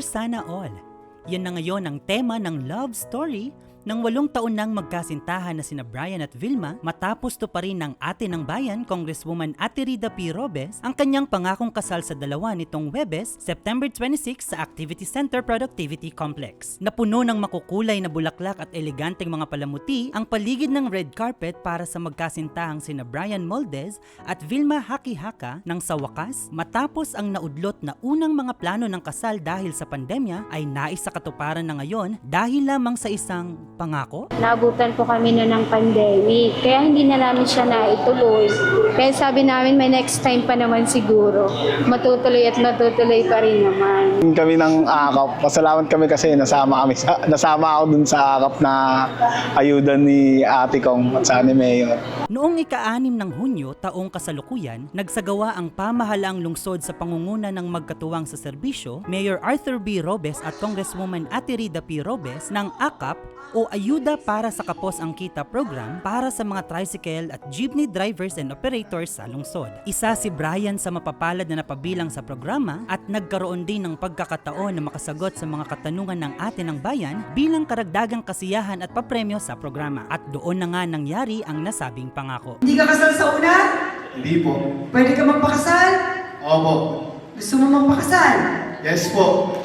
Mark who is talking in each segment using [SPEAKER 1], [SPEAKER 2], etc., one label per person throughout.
[SPEAKER 1] Sana All. Yan na ngayon ang tema ng love story ng walong taon nang magkasintahan na sina Brian at Vilma matapos to pa rin ng ate ng bayan, Congresswoman Ate Rida P. Robes, ang kanyang pangakong kasal sa dalawa nitong Webes, September 26 sa Activity Center Productivity Complex. Napuno ng makukulay na bulaklak at eleganteng mga palamuti ang paligid ng red carpet para sa magkasintahang sina Brian Moldez at Vilma Hakihaka nang sa wakas, matapos ang naudlot na unang mga plano ng kasal dahil sa pandemya ay nais sa katuparan na ngayon dahil lamang sa isang pangako?
[SPEAKER 2] Naabutan po kami na ng pandemic. Kaya hindi na namin siya naituloy. Kaya sabi namin may next time pa naman siguro. Matutuloy at matutuloy pa rin naman.
[SPEAKER 3] kami ng akap. Pasalamat kami kasi nasama kami sa, nasama ako dun sa akap na ayuda ni ate kong at sa ni Mayor.
[SPEAKER 1] Noong ika-anim ng Hunyo taong kasalukuyan, nagsagawa ang pamahalaang lungsod sa pangunguna ng magkatuwang sa serbisyo, Mayor Arthur B. Robes at Congresswoman Ate Rida P. Robes ng AKAP o Ayuda para sa Kapos ang Kita program para sa mga tricycle at jeepney drivers and operators sa lungsod. Isa si Brian sa mapapalad na napabilang sa programa at nagkaroon din ng pagkakataon na makasagot sa mga katanungan ng ate ng bayan bilang karagdagang kasiyahan at papremyo sa programa. At doon na nga nangyari ang nasabing pangako.
[SPEAKER 4] Hindi ka kasal sa una?
[SPEAKER 5] Hindi po.
[SPEAKER 4] Pwede ka magpakasal?
[SPEAKER 5] Opo.
[SPEAKER 4] Gusto mo magpakasal?
[SPEAKER 5] Yes po.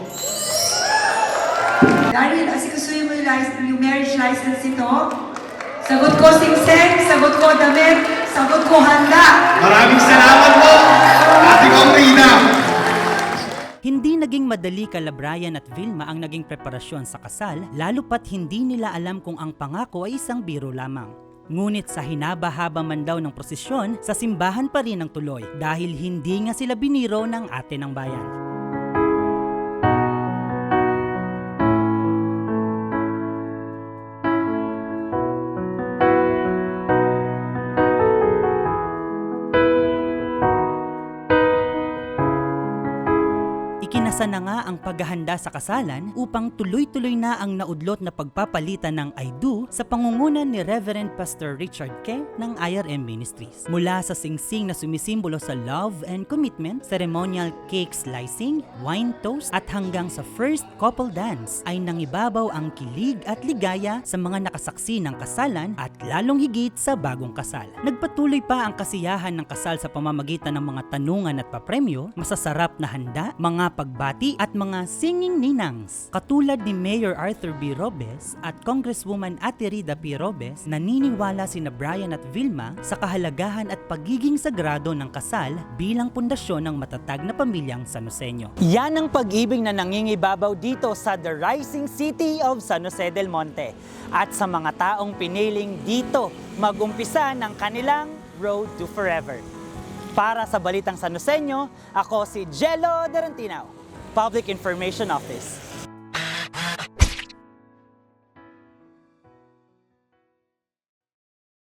[SPEAKER 4] Daryl, asikasuhin mo yung, marriage license ito. Sagot ko singseng, sagot ko damit, sagot ko handa.
[SPEAKER 5] Maraming salamat po. Ate kong Rina.
[SPEAKER 1] Hindi naging madali kala Brian at Vilma ang naging preparasyon sa kasal, lalo pat hindi nila alam kung ang pangako ay isang biro lamang. Ngunit sa hinaba-haba man daw ng prosesyon, sa simbahan pa rin ang tuloy dahil hindi nga sila biniro ng ate ng bayan. Ikinasa na nga ang paghahanda sa kasalan upang tuloy-tuloy na ang naudlot na pagpapalitan ng I do sa pangunguna ni Reverend Pastor Richard Ke ng IRM Ministries. Mula sa singsing na sumisimbolo sa love and commitment, ceremonial cake slicing, wine toast at hanggang sa first couple dance ay nangibabaw ang kilig at ligaya sa mga nakasaksi ng kasalan at lalong higit sa bagong kasal. Nagpatuloy pa ang kasiyahan ng kasal sa pamamagitan ng mga tanungan at papremyo, masasarap na handa, mga pagbati at mga singing ninangs. Katulad ni Mayor Arthur B. Robes at Congresswoman Ate Rida P. Robes, naniniwala sina Brian at Vilma sa kahalagahan at pagiging sagrado ng kasal bilang pundasyon ng matatag na pamilyang Sanoseño. Yan ang pag-ibig na nangingibabaw dito sa The Rising City of San Jose del Monte at sa mga taong piniling dito magumpisa ng kanilang Road to Forever. Para sa Balitang San Joseño, ako si Jello Derantinaw, Public Information Office.